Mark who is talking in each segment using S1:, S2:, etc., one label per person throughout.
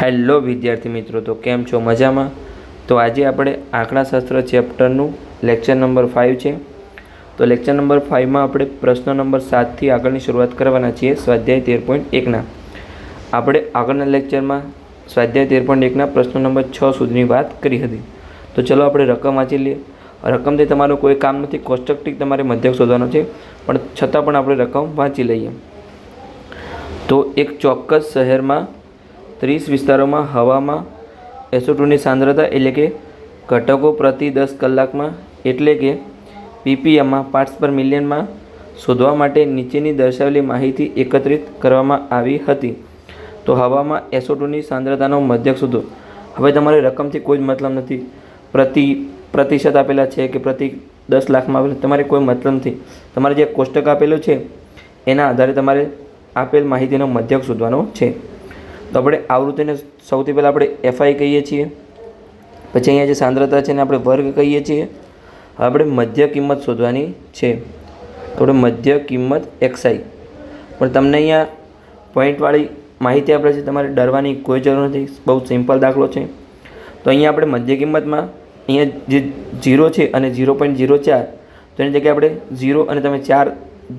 S1: Hello વિદ્યાર્થી મિત્રો, તો કેમ છો? મજામાં? તો આજે આપણે આંકડાશાસ્ત્ર ચેપ્ટરનું લેક્ચર નંબર ફાઇવ છે. તો લેક્ચર નંબર ફાઇવમાં આપણે પ્રશ્ન નંબર સાતથી આગળની શરૂઆત કરવાના છીએ, સ્વાધ્યાય તેર પોઈન્ટ એકના આપણે આગળના લેક્ચરમાં સ્વાધ્યાય તેર પોઈન્ટ એકના પ્રશ્ન નંબર છ સુધીની વાત કરી હતી. તો ચલો આપણે રકમ વાંચી લઈએ. રકમથી તમારું કોઈ કામ નથી કોષ્ટકથી તમારે મધ્યક શોધવાનો છે, પણ છતાં પણ આપણે રકમ વાંચી લઈએ. તો એક ચોક્કસ શહેરમાં ત્રીસ વિસ્તારોમાં હવામાં એસોટોની સાંદ્રતા એટલે કે ઘટકો પ્રતિ દસ કલાકમાં એટલે કે પીપીએમમાં પાર્ટ્સ પર મિલિયનમાં શોધવા માટે નીચેની દર્શાવેલી માહિતી એકત્રિત કરવામાં આવી હતી. તો હવામાં એસોટોની સાંદ્રતાનો મધ્યક શોધો. હવે તમારે રકમથી કોઈ જ મતલબ નથી. પ્રતિ પ્રતિશત આપેલા છે કે પ્રતિ દસ લાખમાં આપેલા, તમારે કોઈ મતલબ નથી. તમારે જે કોષ્ટક આપેલું છે, એના આધારે તમારે આપેલ માહિતીનો મધ્યક શોધવાનો છે. તો આપણે આવૃત્તિને સૌથી પહેલાં આપણે એફઆઈ કહીએ છીએ. પછી અહીંયા જે સાંદ્રતા છે એને આપણે વર્ગ કહીએ છીએ. હવે આપણે મધ્ય કિંમત શોધવાની છે. તો આપણે મધ્ય કિંમત એક્સઆઈ પણ તમને અહીંયા પોઈન્ટવાળી માહિતી આપણે છે, તમારે ડરવાની કોઈ જરૂર નથી. બહુ સિમ્પલ દાખલો છે. તો અહીંયા આપણે મધ્ય કિંમતમાં અહીંયા જે ઝીરો છે અને ઝીરો પોઈન્ટ ઝીરો ચાર, તો એની જગ્યાએ આપણે ઝીરો અને તમે ચાર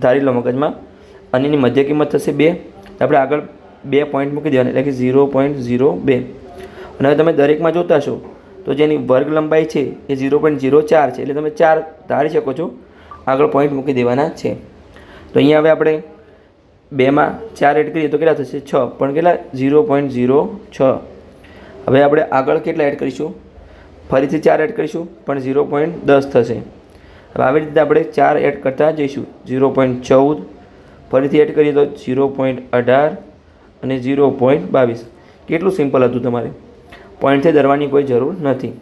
S1: ધારી લો મગજમાં. અને એની મધ્ય કિંમત થશે બે. આપણે આગળ બે પોઈન્ટ મૂકી દેવાના, એટલે કે ઝીરો પોઈન્ટ ઝીરો બે. અને હવે તમે દરેકમાં જોતા છો તો જેની વર્ગ લંબાઈ છે એ ઝીરો પોઈન્ટ ઝીરો ચાર છે, એટલે તમે ચાર ધારી શકો છો. આગળ પોઈન્ટ મૂકી દેવાના છે. તો અહીંયા હવે આપણે બેમાં ચાર એડ કરીએ તો કેટલા થશે? છ. પણ કેટલા? ઝીરો પોઈન્ટ ઝીરો છ. હવે આપણે આગળ કેટલા એડ કરીશું? ફરીથી ચાર એડ કરીશું, પણ ઝીરો પોઈન્ટ દસ થશે. હવે આવી રીતે આપણે ચાર એડ કરતા જઈશું. ઝીરો પોઈન્ટ ચૌદ. ફરીથી એડ કરીએ તો ઝીરો પોઈન્ટ અઢાર. અને ઝીરો પોઈન્ટ બાવીસ. કેટલું સિમ્પલ હતું તમારે? પોઈન્ટથી ડરવાની કોઈ જરૂર નથી.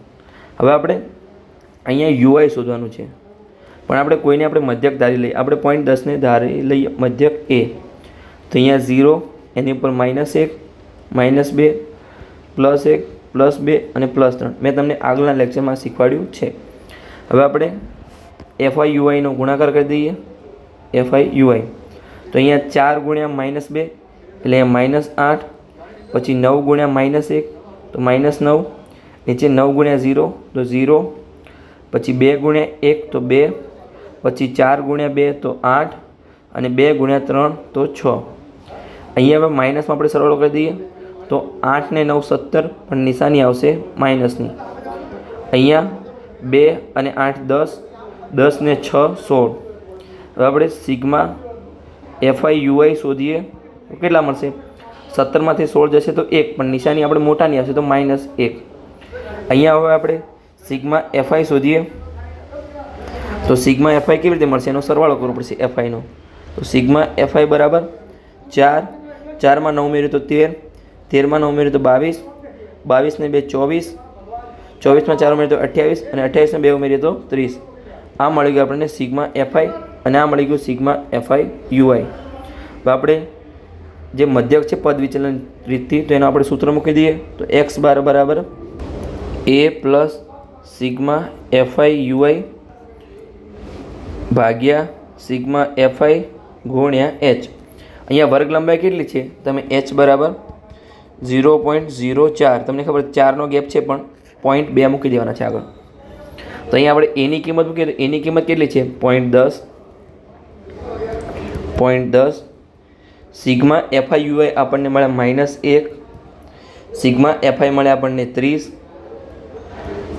S1: હવે આપણે અહીંયા યુઆઈ શોધવાનું છે. પણ આપણે કોઈને આપણે મધ્યક ધારી લઈએ. આપણે પોઈન્ટ દસને ધારી લઈએ મધ્યક એ તો અહીંયા ઝીરો એની ઉપર માઇનસ એક માઇનસ બે પ્લસ એક પ્લસ બે અને પ્લસ ત્રણ. મેં તમને આગળના લેક્ચરમાં શીખવાડ્યું છે. હવે આપણે એફઆઈ યુઆઈનો ગુણાકાર કરી દઈએ. એફઆઈ યુઆઈ તો અહીંયા ચાર ગુણ્યા માઇનસ બે એટલે માઇનસ આઠ, પછી નવ ગુણ્યા માઇનસ એક, તો માઇનસ નવ, નીચે નવ ગુણ્યા ઝીરો તો ઝીરો પછી બે ગુણ્યા એક, તો બે, પછી ચાર ગુણ્યા બે, તો આઠ, અને બે ગુણ્યા ત્રણ, તો છ. અહીંયા હવે માઇનસમાં આપણે સરવાળો કરી દઈએ, તો આઠ ને નવ સત્તર, પણ નિશાની આવશે માઇનસની અહીંયા બે અને આઠ દસ દસ ને છ સોળ. હવે આપણે સિગ્મા એફઆઈ યુઆઈ શોધીએ. કેટલા મળશે? સત્તરમાંથી સોળ જશે તો એક, પણ નિશાની આપણે મોટાની આવશે તો માઇનસ એક. અહીંયા હવે આપણે સિગ્મા એફઆઈ શોધીએ. તો સિગ્મા એફઆઈ કેવી રીતે મળશે? એનો સરવાળો કરવો પડશે એફઆઈનો. તો સિગ્મા એફઆઈ બરાબર ચાર. ચારમાં નવ ઉમેર્યું તો તેર. તેરમાં નવ ઉમેર્યું તો બાવીસ. બાવીસને બે ચોવીસ. ચોવીસમાં ચાર ઉમેર્યું તો અઠ્યાવીસ અને અઠ્યાવીસને બે ઉમેરીએ તો ત્રીસ. આ મળી ગયું આપણને સિગ્મા એફઆઈ અને આ મળી ગયું સિગ્મા એફઆઈ યુઆઈ. હવે આપણે જે મધ્યક છે પદ વિચલન રીતથી, તો એનું આપણે સૂત્ર મૂકી દઈએ. તો એક્સ બાર બરાબર A plus sigma FI UI ભાગ્યા સિગ્મા એફઆઈ ગુણ્યા એચ અહીંયા વર્ગ લંબાઈ કેટલી છે? તમે એચ બરાબર ઝીરો પોઈન્ટ ઝીરો ચાર. તમને ખબર ચારનો ગેપ છે, પણ પોઈન્ટ બે મૂકી દેવાના છે આગળ. તો અહીંયા આપણે એની કિંમત મૂકીએ તો એની કિંમત કેટલી છે? પોઈન્ટ દસ. પોઈન્ટ દસ સિગ્મા એફઆઈ યુઆઈ આપણને મળે માઇનસ એક, સિગ્મા એફઆઈ મળે આપણને ત્રીસ,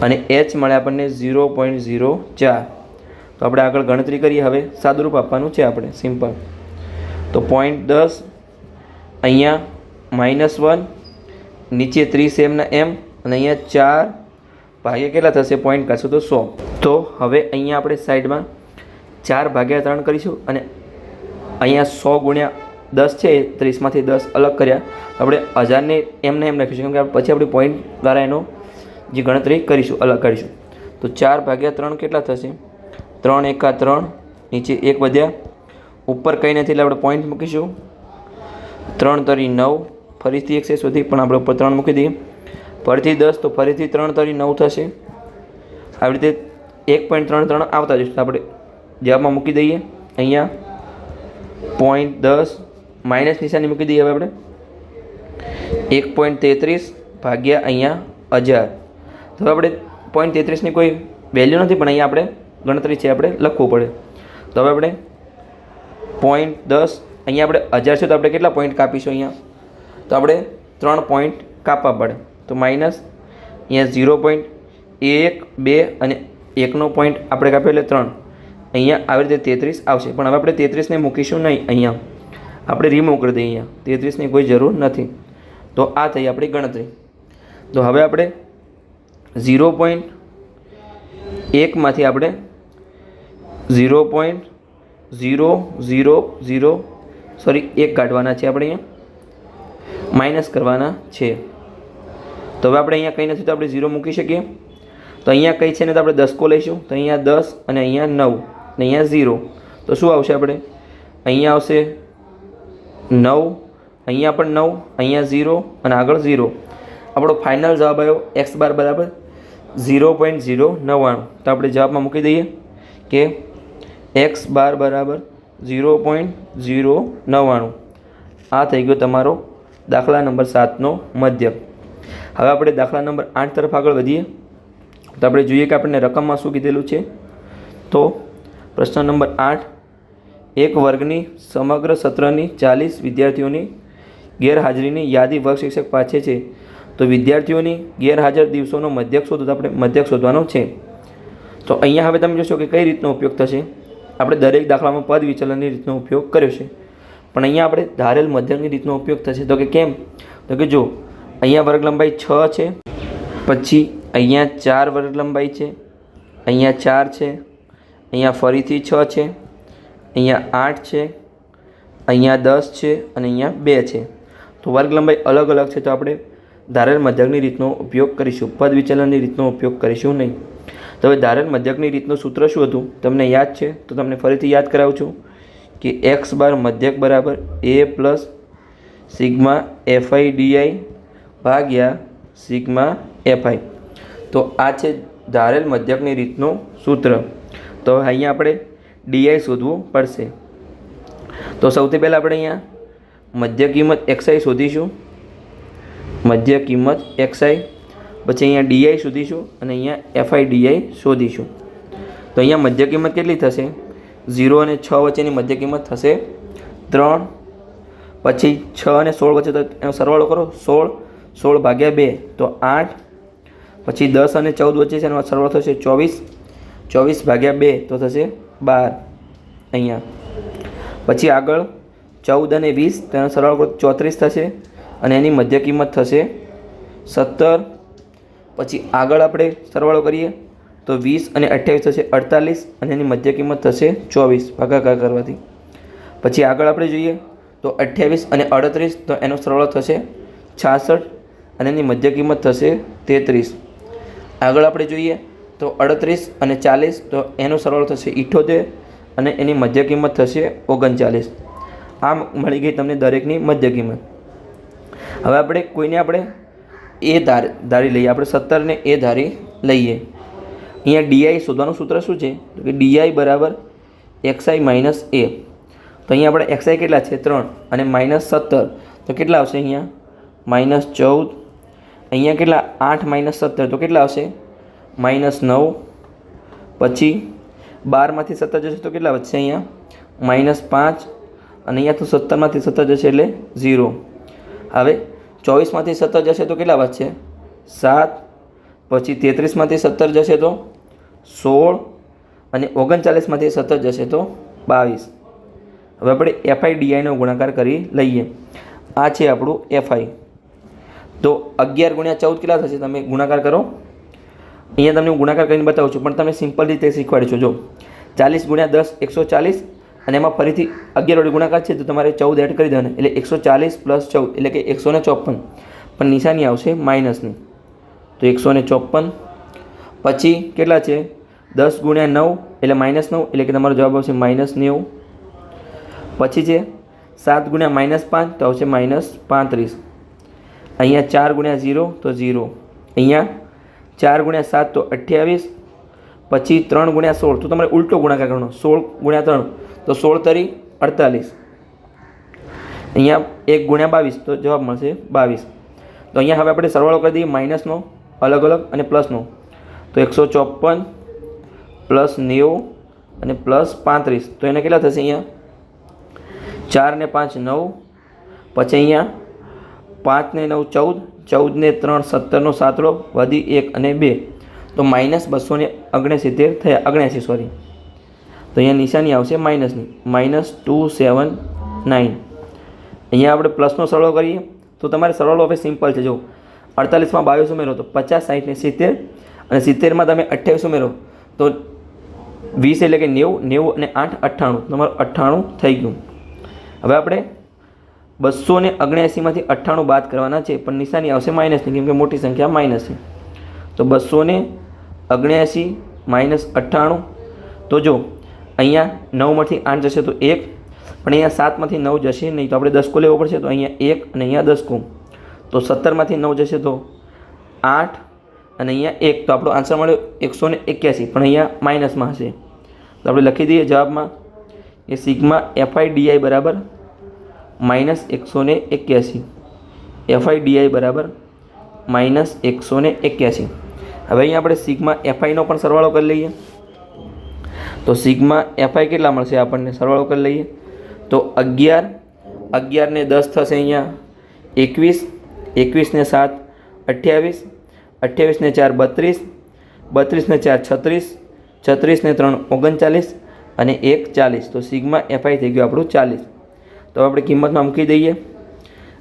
S1: અને એચ મળે આપણને ઝીરો પોઈન્ટ ઝીરો ચાર. તો આપણે આગળ ગણતરી કરીએ હવે. સાદુરૂપ આપવાનું છે આપણે. સિમ્પલ. તો પોઈન્ટ દસ, અહીંયા માઇનસ વન, નીચે ત્રીસ એમના એમ, અને અહીંયા ચાર ભાગ્યા કેટલા થશે? પોઈન્ટ કાઢશું તો સો. તો હવે અહીંયા આપણે સાઈડમાં ચાર ભાગ્યા ત્રણ કરીશું અને અહીંયા સો ગુણ્યા દસ છે, ત્રીસમાંથી દસ અલગ કર્યા. આપણે હજારને એમને એમ લખીશું કેમ કે પછી આપણે પોઈન્ટ દ્વારા એનો જે ગણતરી કરીશું, અલગ કરીશું. તો ચાર ભાગ્યા ત્રણ કેટલા થશે? ત્રણ એકા ત્રણ, નીચે એક વધ્યા. ઉપર કંઈ નથી, એટલે આપણે પોઈન્ટ મૂકીશું. ત્રણ તરી નવ, ફરીથી એકસે સુધી, પણ આપણે ઉપર ત્રણ મૂકી દઈએ. ફરીથી દસ, તો ફરીથી ત્રણ તરી નવ થશે. આવી રીતે એક પોઈન્ટ ત્રણ ત્રણ આવતા જશે. આપણે જવાબમાં મૂકી દઈએ. અહીંયા પોઈન્ટ દસ માઇનસ નિશાની મૂકી દઈએ હવે આપણે. એક પોઈન્ટ તેત્રીસ ભાગ્યા અહીંયા હજાર. તો આપણે પોઈન્ટ તેત્રીસની કોઈ વેલ્યુ નથી, પણ અહીંયા આપણે ગણતરી છે, આપણે લખવું પડે. તો હવે આપણે પોઈન્ટ દસ, અહીંયા આપણે હજાર છે, તો આપણે કેટલા પોઈન્ટ કાપીશું અહીંયા? તો આપણે ત્રણ પોઈન્ટ કાપવા પડે. તો માઇનસ અહીંયા ઝીરો પોઈન્ટ એક, બે અને એકનો પોઈન્ટ આપણે કાપ્યો એટલે ત્રણ. અહીંયા આવી રીતે તેત્રીસ આવશે. પણ હવે આપણે તેત્રીસને મૂકીશું નહીં અહીંયા. આપણે રિમૂવ કરી દઈએ અહીંયા. તેત્રીસની કોઈ જરૂર નથી. તો આ થઈ આપણી ગણતરી. તો હવે આપણે ઝીરો પોઈન્ટ એકમાંથી આપણે zero point zero zero zero sorry એક કાઢવાના છે આપણે અહીંયા. માઇનસ કરવાના છે. તો હવે આપણે અહીંયા કંઈ નથી તો આપણે ઝીરો મૂકી શકીએ. તો અહીંયા કંઈ છે ને તો આપણે દસકો લઈશું. તો અહીંયા દસ અને અહીંયા નવ. અને અહીંયા ઝીરો તો શું આવશે આપણે? અહીંયા આવશે નવ, અહીંયા પણ નવ, અહીંયા ઝીરો અને આગળ ઝીરો. આપણો ફાઇનલ જવાબ આવ્યો એક્સ બાર બરાબર ઝીરો પોઈન્ટ ઝીરો નવ્વાણું. તો આપણે જવાબમાં મૂકી દઈએ કે એક્સ બાર બરાબર ઝીરો પોઈન્ટ ઝીરો નવ્વાણું. આ થઈ ગયો તમારો દાખલા નંબર સાતનો મધ્ય હવે આપણે દાખલા નંબર આઠ તરફ આગળ વધીએ. તો આપણે જોઈએ કે આપણને રકમમાં શું કીધેલું છે. તો પ્રશ્ન નંબર આઠ એક વર્ગની સમગ્ર સત્રની ચાલીસ વિદ્યાર્થીઓની ગેરહાજરીની યાદી વર્ગ શિક્ષક પાસે છે. તો વિદ્યાર્થીઓની ગેરહાજર દિવસોનો મધ્યક શોધો આપણે મધ્યક શોધવાનો છે. તો અહીંયા હવે તમે જોશો કે કઈ રીતનો ઉપયોગ થશે. આપણે દરેક દાખલામાં પદ વિચલનની રીતનો ઉપયોગ કર્યો છે. પણ અહીંયા આપણે ધારેલ મધ્યકની રીતનો ઉપયોગ થશે. તો કે કેમ? તો કે જો અહીંયા વર્ગ લંબાઈ છ છે, પછી અહીંયા ચાર વર્ગ લંબાઈ છે, અહીંયા ચાર છે, અહીંયા ફરીથી છ છે અહીંયા આઠ છે, અહીંયા દસ છે અને અહીંયા બે છે. તો વર્ગ લંબાઈ અલગ અલગ છે, તો આપણે ધારેલ મધ્યકની રીતનો ઉપયોગ કરીશું. પદ વિચલનની રીતનો ઉપયોગ કરીશું નહીં. તો હવે ધારેલ મધ્યકની રીતનું સૂત્ર શું હતું? તમને યાદ છે? તો તમને ફરીથી યાદ કરાવું છું કે એક્સ બાર મધ્યક બરાબર A plus sigma FI DI ભાગ્યા સિગ્મા એફઆઈ તો આ છે ધારેલ મધ્યકની રીતનું સૂત્ર. તો અહીંયા આપણે ડીઆઈ શોધવું પડશે. તો સૌથી પહેલાં આપણે અહીંયા મધ્ય કિંમત એક્સઆઈ શોધીશું. મધ્ય કિંમત એક્સઆઈ પછી અહીંયા ડીઆઈ શોધીશું અને અહીંયા એફઆઈ ડીઆઈ શોધીશું. તો અહીંયા મધ્ય કિંમત કેટલી થશે? ઝીરો અને છ વચ્ચેની મધ્ય કિંમત થશે ત્રણ, પછી છ અને સોળ વચ્ચે તો એનો સરવાળો કરો, સોળ સોળ ભાગ્યા બે, તો આઠ, પછી દસ અને ચૌદ વચ્ચે છે એનો સરવાળો થશે ચોવીસ ચોવીસ ભાગ્યા બે તો થશે બાર. અહીંયા. પછી આગળ ચૌદ અને વીસ, તેનો સરવાળો ચોત્રીસ થશે અને એની મધ્ય કિંમત થશે સત્તર. પછી આગળ આપણે સરવાળો કરીએ તો વીસ અને અઠ્યાવીસ થશે અડતાલીસ અને એની મધ્ય કિંમત થશે ચોવીસ, ભાગાકાર કરવાથી. પછી આગળ આપણે જોઈએ તો અઠ્યાવીસ અને અડત્રીસ, તો એનો સરવાળો થશે છાસઠ અને એની મધ્ય કિંમત થશે તેત્રીસ. આગળ આપણે જોઈએ તો અડત્રીસ અને ચાલીસ, તો એનો સરવાળો થશે ઇઠોતેર અને એની મધ્ય કિંમત થશે ઓગણચાલીસ. આમ મળી ગઈ તમને દરેકની મધ્ય કિંમત. હવે આપણે કોઈને આપણે એ ધાર, ધારી લઈએ. આપણે સત્તરને એ ધારી લઈએ. અહીંયા ડીઆઈ શોધવાનું સૂત્ર શું છે? તો કે ડીઆઈ બરાબર એક્સઆઈ માઇનસ એ. તો અહીંયા આપણે એક્સઆઈ કેટલા છે? ત્રણ. અને માઇનસ સત્તર. તો કેટલા આવશે અહીંયા? માઇનસ ચૌદ. અહીંયા કેટલા? આઠ માઇનસ સત્તર. તો કેટલા આવશે? માઇનસ નવ, પછી બારમાંથી સત્તર જશે તો કેટલા વધશે અહીંયા? માઇનસ પાંચ, અને અહીંયા તો સત્તરમાંથી સત્તર જશે એટલે ઝીરો. હવે ચોવીસમાંથી સત્તર જશે તો કેટલા વધશે? સાત, પછી તેત્રીસમાંથી સત્તર જશે તો સોળ, અને ઓગણચાલીસમાંથી સત્તર જશે તો બાવીસ. હવે આપણે એફઆઈ ડીઆઈનો ગુણાકાર કરી લઈએ. આ છે આપણું એફઆઈ. તો અગિયાર ગુણ્યા ચૌદ કેટલા થશે? તમે ગુણાકાર કરો. અહીંયા તમને હું ગુણાકાર કરીને બતાવું છું, પણ તમે સિમ્પલ રીતે શીખવાડું છું. જો, ચાલીસ ગુણ્યા દસ, એકસો ચાલીસ, અને એમાં ફરીથી અગિયાર વડે ગુણાકાર છે, તો તમારે ચૌદ એડ કરી દેવાના. એટલે એકસો ચાલીસ પ્લસ ચૌદ, એટલે કે એકસો ને ચોપન. પણ નિશાની આવશે માઇનસની તો એકસો ને ચોપન. પછી કેટલા છે? દસ ગુણ્યા નવ, એટલે માઇનસ નવ, એટલે કે તમારો જવાબ આવશે માઇનસ નેવું. પછી છે, સાત ગુણ્યા માઇનસ પાંચ, તો આવશે માઇનસ પાંત્રીસ. અહીંયા ચાર ગુણ્યા ઝીરો, તો ઝીરો. અહીંયા ચાર ગુણ્યા સાત તો અઠ્યાવીસ, પછી ત્રણ ગુણ્યા સોળ. તો તમારે ઉલટો ગુણાકાર કરવાનો. સોળ ગુણ્યા ત્રણ, તો સોળ તરી અડતાલીસ. અહીંયા એક ગુણ્યા બાવીસ, તો જવાબ મળશે બાવીસ. તો અહીંયા હવે આપણે સરવાળો કરી દઈએ. માઇનસનો અલગ અલગ અને પ્લસનો તો એકસો ચોપન પ્લસ નેવું અને પ્લસ પાંત્રીસ. તો એને કેટલા થશે અહીંયા? ચાર ને પાંચ, નવ. પછી અહીંયા પાંચ ને નવ, ચૌદ. ચૌદ ને ત્રણ, સત્તરનો સાતડો, વધી એક અને બે. તો માઇનસ બસો ને ઓગણસિત્તેર થયા ઓગણ્યાસી સોરી. તો અહીંયા નિશાની આવશે માઇનસની. Minus two, seven, nine. અહીંયા આપણે પ્લસનો સરવાળો કરીએ. તો તમારે સરવાળો હવે સિમ્પલ છે. જો અડતાલીસમાં બાવીસ ઉમેરો, તો પચાસ સાઠને સિત્તેર. અને સિત્તેરમાં તમે અઠ્યાવીસ ઉમેરો, તો વીસ એટલે કે નેવું નેવું અને આઠ, અઠ્ઠાણું. તમારું અઠ્ઠાણું થઈ ગયું. હવે આપણે બસો ને અગણ્યાસીમાંથી અઠ્ઠાણું બાદ કરવાના છે, પણ નિશાની આવશે માઇનસની કેમ કે મોટી સંખ્યા માઇનસ છે. તો બસો ને અગણ્યાસી માઇનસ અઠ્ઠાણું, તો જો, અહીંયા નવમાંથી આઠ જશે તો એક, પણ અહીંયા સાતમાંથી નવ જશે નહીં, તો આપણે દસકો લેવો પડશે, તો અહીંયા એક અને અહીંયા દસકો. તો સત્તરમાંથી નવ જશે તો આઠ અને અહીંયા એક, તો આપણો આન્સર મળ્યો એકસો ને એક્યાસી, પણ અહીંયા માઇનસમાં હશે. તો આપણે લખી દઈએ જવાબમાં એ સિગ્મા એફઆઈ ડીઆઈ બરાબર માઇનસ એકસો ને એક્યાસી. એફઆઈ ડીઆઈ બરાબર માઇનસ એકસો ને એક્યાસી. હવે અહીંયા આપણે સિગમાં એફઆઈનો પણ સરવાળો કરી લઈએ. તો સિગમાં એફઆઈ કેટલા મળશે આપણને સરવાળો કરી લઈએ. તો અગિયાર અગિયારને દસ થશે અહીંયા. એકવીસ એકવીસને સાત, અઠ્યાવીસ અઠ્યાવીસને ચાર બત્રીસ બત્રીસને ચાર છત્રીસ છત્રીસને ત્રણ ઓગણચાલીસ અને એક ચાલીસ. તો સિગમાં એફઆઈ થઈ ગયું આપણું ચાલીસ. તો આપણે કિંમતમાં મૂકી દઈએ.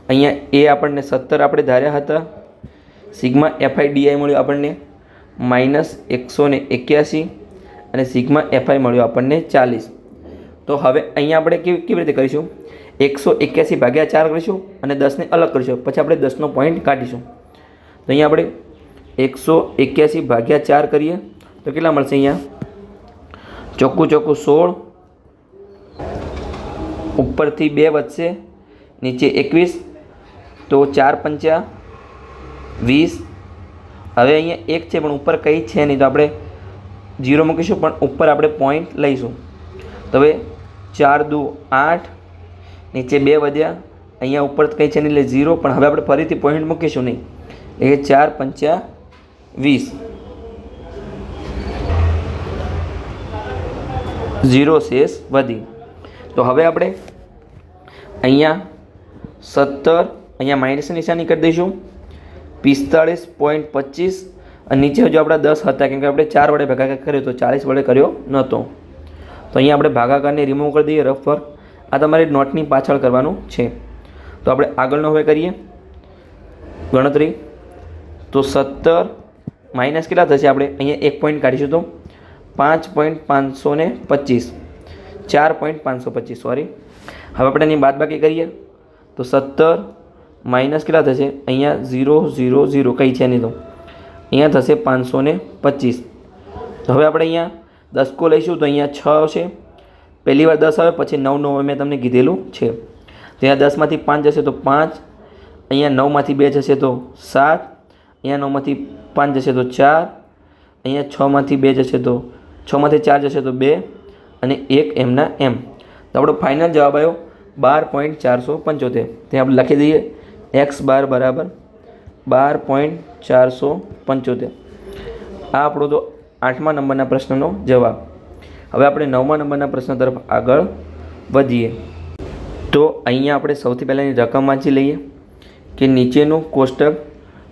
S1: અહીંયા એ આપણને સત્તર આપણે ધાર્યા હતા. સિગ્મા એફઆઈ ડીઆઈ મળ્યું આપણને માઇનસ એકસો ને એક્યાસી અને સિગ્મા એફઆઈ મળ્યો આપણને ચાલીસ. તો હવે અહીંયા આપણે કેવી કેવી રીતે કરીશું? એકસો એક્યાસી ભાગ્યા ચાર કરીશું અને દસને અલગ કરીશું. પછી આપણે દસનો પોઈન્ટ કાઢીશું. તો અહીંયા આપણે એકસો એક્યાસી ભાગ્યા ચાર કરીએ. તો કેટલા મળશે અહીંયા? ચોખ્ખું ચોખ્ખું સોળ ઉપરથી બે વધશે, નીચે એકવીસ, તો ચાર પંચા વીસ. હવે અહીંયા એક છે, પણ ઉપર કંઈ છે નહીં, તો આપણે જીરો મૂકીશું, પણ ઉપર આપણે પોઈન્ટ લઈશું. તો હવે ચાર, દુ, આઠ, નીચે બે વધ્યા. અહીંયા ઉપર કંઈ છે નહીં, એટલે ઝીરો પણ હવે આપણે ફરીથી પોઈન્ટ મૂકીશું નહીં. એટલે ચાર પંચા વીસ. ઝીરો શેષ વધી. તો હવે આપણે અહીંયા સત્તર, અહીંયા માઇનસ નિશાની કરી દઈશું. પિસ્તાળીસ પોઈન્ટ પચીસ અને નીચે હજુ આપણા દસ હતા, કેમ કે આપણે ચાર વડે ભાગાકાર કર્યો તો ચાલીસ વડે કર્યો નહોતો. તો અહીંયા આપણે ભાગાકારને રિમૂવ કરી દઈએ રફ પર આ તમારે નોટની પાછળ કરવાનું છે. તો આપણે આગળનો હવે કરીએ. ગણતરી. તો સત્તર માઇનસ કેટલા થશે? આપણે અહીંયા એક પોઈન્ટ કાઢીશું તો પાંચ પોઈન્ટ પાંચસો ને પચીસ. ચાર પોઈન્ટ પાંચસો પચીસ સોરી હવે આપણે એની બાદબાકી કરીએ. તો સત્તર માઇનસ કેટલા થશે? અહીંયા ઝીરો ઝીરો ઝીરો, કંઈ છે નહીં તો? અહીંયા થશે પાંચસો ને પચીસ. તો હવે આપણે અહીંયા દસકો લઈશું, તો અહીંયા છ આવશે. પહેલી વાર દસ આવે, પછી નવ નવ મેં તમને કીધેલું છે. ત્યાં દસમાંથી પાંચ જશે તો પાંચ. અહીંયા નવમાંથી બે જશે તો સાત. અહીંયા નવમાંથી પાંચ જશે તો ચાર. અહીંયા છમાંથી બે જશે તો, છમાંથી ચાર જશે તો બે. અને એક એમના એમ. તો આપણો ફાઇનલ જવાબ આવ્યો બાર પોઈન્ટ ચારસો પંચોતેર. ત્યાં આપણે લખી દઈએ. એક્સ બાર બરાબર બાર પોઈન્ટ ચારસો પંચોતેર. આ આપણો તો આઠમા નંબરના પ્રશ્નનો જવાબ. હવે આપણે નવમા નંબરના પ્રશ્ન તરફ આગળ વધીએ. તો અહીંયા આપણે સૌથી પહેલાંની રકમ વાંચી લઈએ કે નીચેનું કોષ્ટક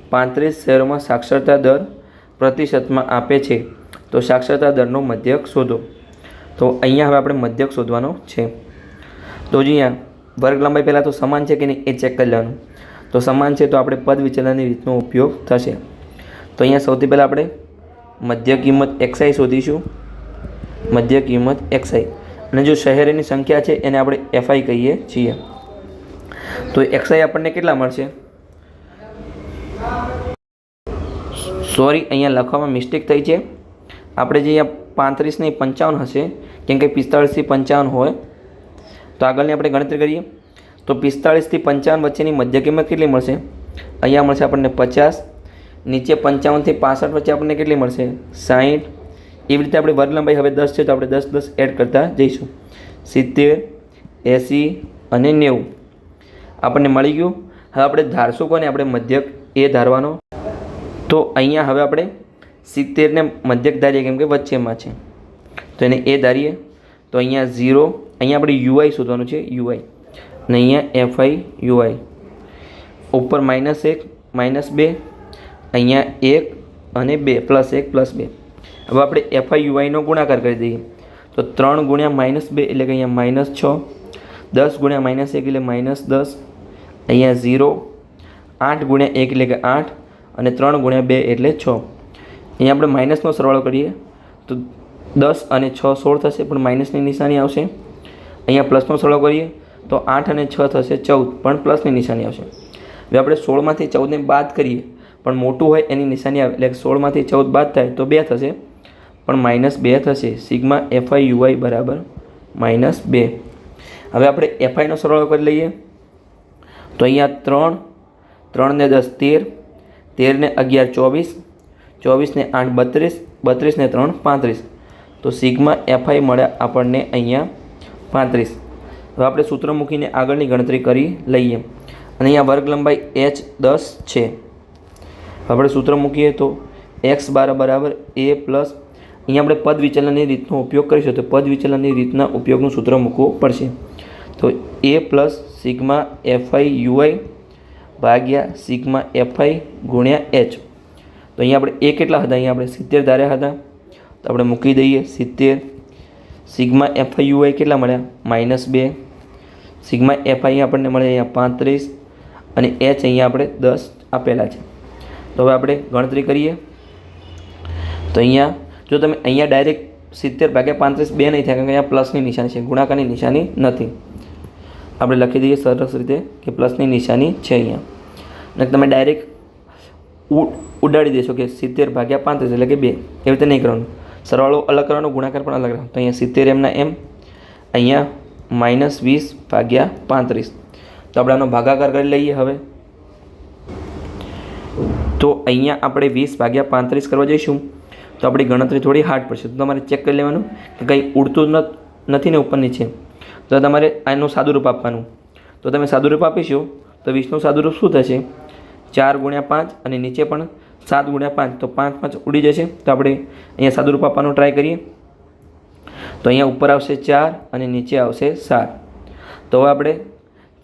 S1: પાંત્રીસ શહેરોમાં સાક્ષરતા દર પ્રતિશતમાં આપે છે. તો સાક્ષરતા દરનો મધ્યક શોધો. તો અહીંયા હવે આપણે મધ્યક શોધવાનો છે. તો જી અહીંયા વર્ગ લંબાઈ પહેલાં તો સમાન છે કે નહીં એ ચેક કરી લેવાનું. તો સમાન છે તો આપણે પદ વિચલનની રીતનો ઉપયોગ થશે. તો અહીંયા સૌથી પહેલાં આપણે મધ્ય કિંમત એક્સઆઈ શોધીશું. મધ્ય કિંમત એક્સઆઈ અને જો શહેરની સંખ્યા છે એને આપણે એફઆઈ કહીએ છીએ. તો એક્સઆઈ આપણને કેટલા મળશે? સોરી અહીંયા લખવામાં મિસ્ટેક થઈ છે. આપણે જે અહીંયા પાંત્રીસ નહીં, પંચાવન હશે. કેમ કે પિસ્તાળીસથી પંચાવન હોય. તો આગળની આપણે ગણતરી કરીએ. તો પિસ્તાળીસથી પંચાવન વચ્ચેની મધ્ય કિંમત કેટલી મળશે? અહીંયા મળશે આપણને પચાસ. નીચે પંચાવનથી પાસઠ વચ્ચે આપણને કેટલી મળશે? સાહીઠ. એવી રીતે આપણે વર્ગ લંબાઈ હવે દસ છે, તો આપણે દસ દસ એડ કરતા જઈશું. સિત્તેર, એંસી અને નેવું. આપણને મળી ગયું. હવે આપણે ધારશું કોને? આપણે મધ્યક એ ધારવાનો. તો અહીંયા હવે આપણે સિત્તેરને મધ્યક ધારીએ, કેમ કે વચ્ચેમાં છે. તો એને એ ધારીએ. તો અહીંયા ઝીરો અહીંયા આપણે યુઆઈ શોધવાનું છે યુઆઈ અને અહીંયા એફઆઈ યુઆઈ ઉપર માઇનસ એક માઇનસ બે, અહીંયા એક અને બે પ્લસ એક પ્લસ બે. હવે આપણે એફઆઈ યુઆઈનો ગુણાકાર કરી દઈએ. તો ત્રણ ગુણ્યા માઇનસ બે એટલે કે અહીંયા માઇનસ છ, દસ ગુણ્યા માઇનસ એક એટલે માઇનસ દસ, અહીંયા ઝીરો આઠ ગુણ્યા એક એટલે કે આઠ, અને ત્રણ ગુણ્યા બે એટલે છ. અહીંયા આપણે માઇનસનો સરવાળો કરીએ. તો દસ અને છ સોળ થશે, પણ માઇનસની નિશાની આવશે. અહીંયા પ્લસનો સરળો કરીએ તો આઠ અને છ થશે ચૌદ, પણ પ્લસની નિશાની આવશે. હવે આપણે સોળમાંથી ચૌદને બાદ કરીએ, પણ મોટું હોય એની નિશાની આવે, એટલે સોળમાંથી ચૌદ બાદ થાય તો બે થશે, પણ માઇનસ બે થશે, સિગ્મા એફઆઈ યુઆઈ બરાબર માઇનસ બે. હવે આપણે એફઆઈનો સરવાળો કરી લઈએ. તો અહીંયા ત્રણ, ત્રણને દસ તેર, તેરને અગિયાર ચોવીસ, ચોવીસને આઠ બત્રીસ, બત્રીસને ત્રણ પાંત્રીસ. તો સિગ્મા એફઆઈ મળે આપણને અહીંયા પાંત્રીસ. હવે આપણે સૂત્ર મૂકીને આગળની ગણતરી કરી લઈએ. અને અહીંયા વર્ગ લંબાઈ એચ દસ છે. આપણે સૂત્ર મૂકીએ તો એક્સ બાર બરાબર એ પ્લસ, અહીંયા આપણે પદ વિચલનની રીતનો ઉપયોગ કરીશું તો પદ વિચલનની રીતના ઉપયોગનું સૂત્ર મૂકવું પડશે. તો A plus sigma FI UI ભાગ્યા સિગ્મા એફઆઈ ગુણ્યા એચ. તો અહીંયા આપણે એ કેટલા હતા? અહીંયા આપણે સિત્તેર ધાર્યા હતા. તો આપણે મૂકી દઈએ સિત્તેર. સિગ્મા એફઆઈ યુઆઈ કેટલા મળ્યા? માઇનસ બે. સિગ્મા એફઆઈ આપણને મળે અહીંયા પાંત્રીસ અને એચ અહીંયા આપણે દસ આપેલા છે. તો હવે આપણે ગણતરી કરીએ. તો અહીંયા, જો તમે અહીંયા ડાયરેક્ટ સિત્તેર ભાગ્યા પાંત્રીસ બે નહીં થાય, કારણ કે અહીંયા પ્લસની નિશાની છે. ગુણાકારની નિશાની નથી. આપણે લખી દઈએ સરસ રીતે કે પ્લસની નિશાની છે અહીંયા. અને તમે ડાયરેક્ટ ઉડાડી દેશો કે સિત્તેર ભાગ્યા પાંત્રીસ એટલે કે બે. એવી રીતે નહીં કરવાનું. સરવાળો અલગ કરવાનો, ગુણાકાર પણ અલગ રાખવાનો તો અહીંયા સિત્તેર એમના એમ, અહીંયા માઇનસ વીસ ભાગ્યા પાંત્રીસ. તો આપણે આનો ભાગાકાર કરી લઈએ હવે. તો અહીંયા આપણે વીસ ભાગ્યા પાંત્રીસ કરવા જઈશું. તો આપણી ગણતરી થોડી હાર્ડ પડશે. તો તમારે ચેક કરી લેવાનું કે કંઈ ઉડતું નથી ને ઉપર નીચે તો તમારે આનું સાદુરૂપ આપવાનું. તો તમે સાદુરૂપ આપીશો, તો વીસનું સાદુરૂપ શું થશે? ચાર ગુણ્યા પાંચ અને નીચે પણ સાત ગુણ્યા પાંચ, તો પાંચ પાંચ ઉડી જશે. તો આપણે અહીંયા સાદુરૂપ આપવાનું ટ્રાય કરીએ. તો અહીંયા ઉપર આવશે ચાર અને નીચે આવશે સાત. તો હવે આપણે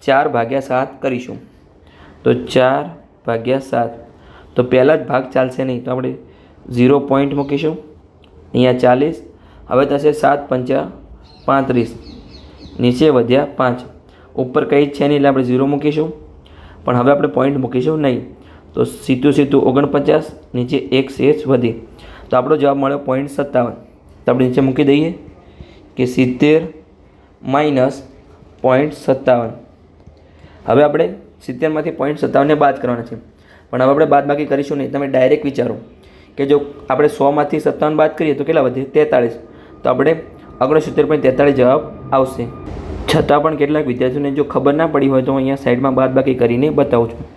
S1: ચાર ભાગ્યા સાત કરીશું. તો ચાર ભાગ્યા સાત. તો પહેલાં જ ભાગ ચાલશે નહીં, તો આપણે ઝીરો પોઈન્ટ મૂકીશું. અહીંયા ચાલીસ, હવે થશે સાત પંચા પાંત્રીસ. નીચે વધ્યા પાંચ. ઉપર કંઈ જ છે નહીં, એટલે આપણે ઝીરો મૂકીશું. પણ હવે આપણે પોઈન્ટ મૂકીશું નહીં. તો સીધું સીધું ઓગણપચાસ, નીચે એક શેષ વધી. તો આપણો જવાબ મળ્યો પોઈન્ટ સત્તાવન. તો આપણે નીચે મૂકી દઈએ કે સિત્તેર માઇનસ પોઈન્ટ સત્તાવન. હવે આપણે સિત્તેરમાંથી પોઈન્ટ સત્તાવનને બાદ કરવાના છે. પણ હવે આપણે બાદબાકી કરીશું નહીં. તમે ડાયરેક્ટ વિચારો કે જો આપણે સોમાંથી સત્તાવન બાદ કરીએ તો કેટલા વધે? તેતાળીસ. તો આપણે ઓગણસિત્તેર પોઈન્ટ તેતાળીસ જવાબ આવશે. છતાં પણ કેટલાક વિદ્યાર્થીઓને જો ખબર ના પડી હોય તો હું અહીંયા સાઈડમાં બાદ બાકી કરીને બતાવું છું.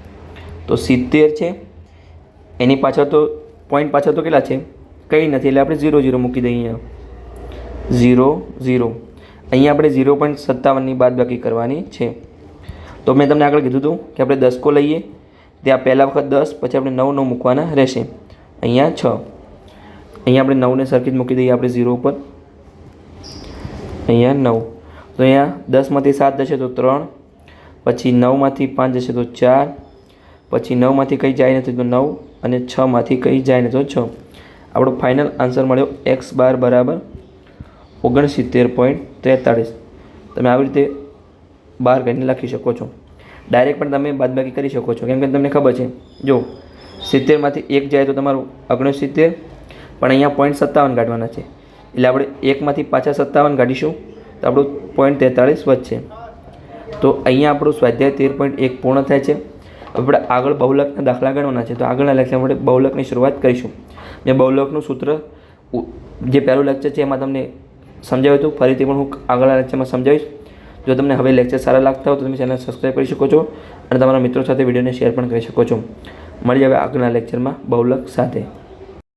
S1: તો સિત્તેર છે. એની પાછળ તો પોઈન્ટ પાછળ તો કેટલા છે? કંઈ નથી, એટલે આપણે ઝીરો ઝીરો મૂકી દઈએ અહીંયા. ઝીરો ઝીરો અહીંયા આપણે ઝીરો પોઈન્ટ સત્તાવનની બાદ બાકી કરવાની છે. તો મેં તમને આગળ કીધું હતું કે આપણે દસકો લઈએ, ત્યાં પહેલા વખત દસ, પછી આપણે નવ નવ મૂકવાના રહેશે. અહીંયા છ. અહીંયા આપણે નવને સરખી જ મૂકી દઈએ આપણે ઝીરો ઉપર. અહીંયા નવ. તો અહીંયા દસમાંથી સાત જશે તો ત્રણ, પછી નવમાંથી પાંચ જશે તો ચાર પછી નવમાંથી કંઈ જાય નથી તો નવ અને છમાંથી કંઈ જાય નથી તો છ. આપણો ફાઇનલ આન્સર મળ્યો એક્સ બાર બરાબર ઓગણસિત્તેર પોઈન્ટ ત્રેતાળીસ તમે આવી રીતે બહાર કરીને લખી શકો છો. ડાયરેક્ટ પણ તમે બાદબાકી કરી શકો છો. કેમ કે તમને ખબર છે, જો સિત્તેરમાંથી એક જાય તો તમારું ઓગણસિત્તેર, પણ અહીંયા પોઈન્ટ સત્તાવન કાઢવાના છે. એટલે આપણે એકમાંથી પાછા સત્તાવન કાઢીશું, તો આપણું પોઈન્ટ તેતાળીસ વધશે. તો અહીંયા આપણું સ્વાધ્યાય તેર પોઈન્ટ એક પૂર્ણ થાય છે. આપણે આગળ બહુલકના દાખલા ગણવાના છે, તો આગળના લેક્ચરમાં આપણે બહુલકની શરૂઆત કરીશું. મેં બહુલકનું સૂત્ર જે પહેલું લેક્ચર છે એમાં તમને સમજાવ્યું હતું, ફરીથી પણ હું આગળના લેક્ચરમાં સમજાવીશ. જો તમને હવે લેક્ચર સારા લાગતા હોય તો તમે ચેનલ સબસ્ક્રાઈબ કરી શકો છો અને તમારા મિત્રો સાથે વિડીયોને શેર પણ કરી શકો છો. મળીએ હવે આગળના લેક્ચરમાં બહુલક સાથે.